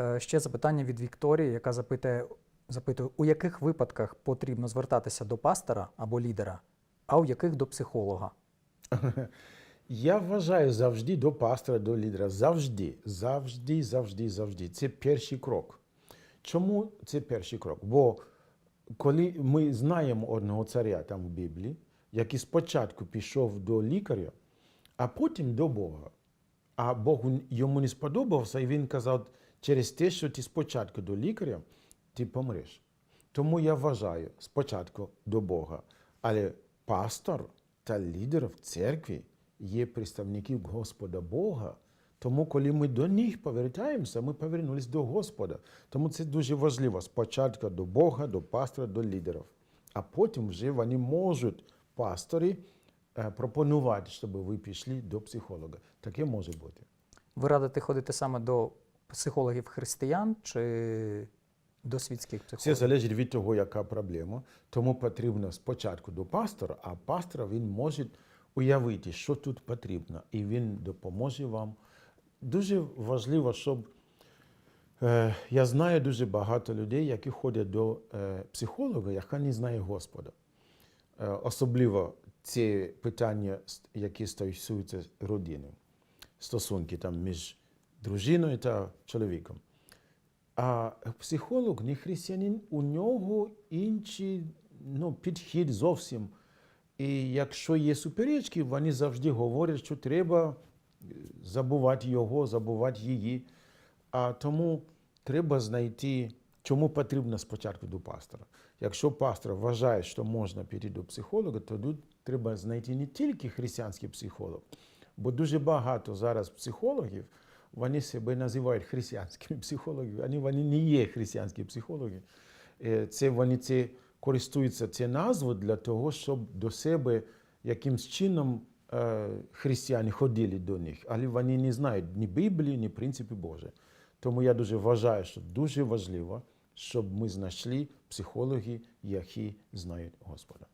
Е, Ще запитання від Вікторії, яка запитує, запитує, у яких випадках потрібно звертатися до пастора або лідера, а у яких до психолога. Я вважаю завжди до пастора, до лідера. Завжди, завжди, завжди, завжди. Це перший крок. Чому це перший крок? Бо коли ми знаємо одного царя там в Біблії, який спочатку пішов до лікаря, а потім до Бога. А Бог йому не сподобався, і він казав, через те, що ти спочатку до лікаря, ти помреш. Тому я вважаю спочатку до Бога. Але пастор та лідер в церкві є представників Господа Бога. Тому, коли ми до них повертаємося, ми повернулися до Господа. Тому це дуже важливо. Спочатку до Бога, до пастора, до лідерів. А потім вже вони можуть пастори е, пропонувати, щоб ви пішли до психолога. Таке може бути. Ви радите ходити саме до психологів християн чи до світських Це психологів? залежить від того, яка проблема. Тому потрібно спочатку до пастора, а пастор він може уявити, що тут потрібно, і він допоможе вам. Дуже важливо, щоб е, я знаю дуже багато людей, які ходять до е, психолога, яка не знає Господа. Е, особливо ці питання, які стосуються родини, стосунки там між дружиною та чоловіком. А психолог, не християнин, у нього інший ну, підхід зовсім. І якщо є суперечки, вони завжди говорять, що треба е, забувати його, забувати її. А тому треба знайти, чому потрібно спочатку до пастора. Якщо пастор вважає, що можна піти до психолога, то тут треба знайти не тільки християнський психолог, бо дуже багато зараз психологів вони себе називають християнськими психологами, вони, вони не є християнські психологи. Е, Це вони це користуються це назвою для того, щоб до себе якимсь чином е, християни ходили до них, але вони не знають ні Біблії, ні принципи Божі. Тому я дуже вважаю, що дуже важливо, щоб ми знайшли психологи, які знають Господа.